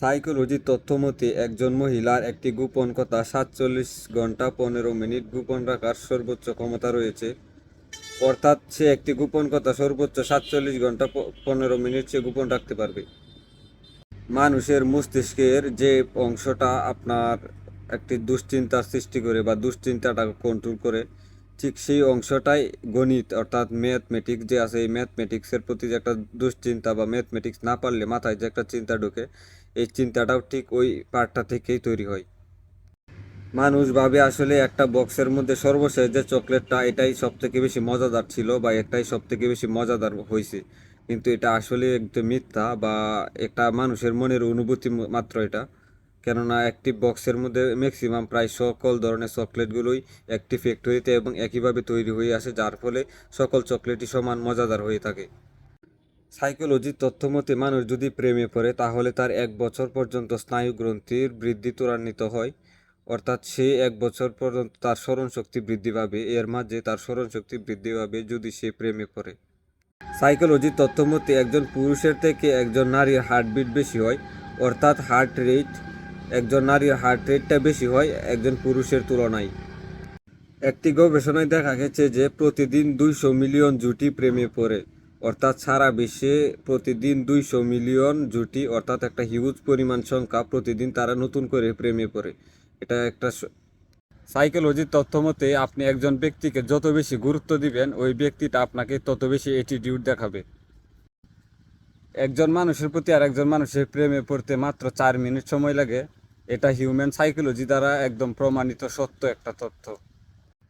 Psychology তথ্যমতে, একজন মহিলার একটি গোপন কথা সাতচল্লিশ ঘণ্টা পনেরো মিনিট গোপন রাখার সর্বোচ্চ ক্ষমতা রয়েছে। অর্থাৎ সে একটি গোপন কথা সর্বোচ্চ সাতচল্লিশ ঘণ্টা পনেরো মিনিট সে গোপন রাখতে পারবে। মানুষের মস্তিষ্কের যে অংশটা আপনার একটি দুশ্চিন্তার সৃষ্টি করে বা দুশ্চিন্তাটা কন্ট্রোল করে ঠিক সেই অংশটাই গণিত, অর্থাৎ ম্যাথমেটিক্স যে আছে, এই ম্যাথমেটিক্সের প্রতি যে একটা দুশ্চিন্তা বা ম্যাথমেটিক্স না পারলে মাথায় যে একটা চিন্তা ঢোকে, এই চিন্তাটাও ঠিক ওই পার্টটা থেকেই তৈরি হয়। মানুষ ভাবে আসলে একটা বক্সের মধ্যে সর্বশেষ যে চকলেটটা, এটাই সব থেকে বেশি মজাদার ছিল বা এটাই সব থেকে বেশি মজাদার হয়েছে কিন্তু এটা আসলে একটু মিথ্যা বা একটা মানুষের মনের অনুভূতি মাত্র এটা। কেননা একটি বক্সের মধ্যে ম্যাক্সিমাম প্রায় সকল ধরনের চকলেটগুলোই একটি ফ্যাক্টরিতে এবং একইভাবে তৈরি হয়ে আসে, যার ফলে সকল চকলেটই সমান মজাদার হয়ে থাকে। সাইকোলজির তথ্য মতে, মানুষ যদি প্রেমে পড়ে, তাহলে তার এক বছর পর্যন্ত স্নায়ু গ্রন্থির বৃদ্ধি ত্বরান্বিত হয়। অর্থাৎ সে এক বছর পর্যন্ত তার স্মরণ শক্তি বৃদ্ধি পাবে। এর মাঝে তার স্মরণ শক্তি বৃদ্ধি পাবে যদি সে প্রেমে পড়ে। সাইকোলজির তথ্য মতে, একজন পুরুষের থেকে একজন নারীর হার্টবিট বেশি হয়। অর্থাৎ হার্ট রেট একজন নারীর হার্ট রেটটা বেশি হয়, একজন পুরুষের তুলনায়। একটি গবেষণায় দেখা গেছে যে প্রতিদিন দুইশো মিলিয়ন জুটি প্রেমে পড়ে, অর্থাৎ সারা বিশ্বে প্রতিদিন দুইশো মিলিয়ন জুটি, অর্থাৎ একটা হিউজ পরিমাণ সংখ্যা প্রতিদিন তারা নতুন করে প্রেমে পড়ে। এটা একটা সাইকোলজির তথ্য মতে আপনি একজন ব্যক্তিকে যত বেশি গুরুত্ব দিবেন, ওই ব্যক্তিটা আপনাকে তত বেশি অ্যাটিটিউড দেখাবে। একজন মানুষের প্রতি আর একজন মানুষের প্রেমে পড়তে মাত্র চার মিনিট সময় লাগে। এটা হিউম্যান সাইকোলজি দ্বারা একদম প্রমাণিত সত্য একটা তথ্য।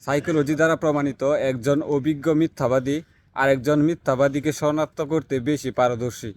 সাইকোলজি দ্বারা প্রমাণিত একজন অভিজ্ঞ মিথ্যাবাদী আর একজন মিথ্যাবাদীকে শনাক্ত করতে বেশি পারদর্শী।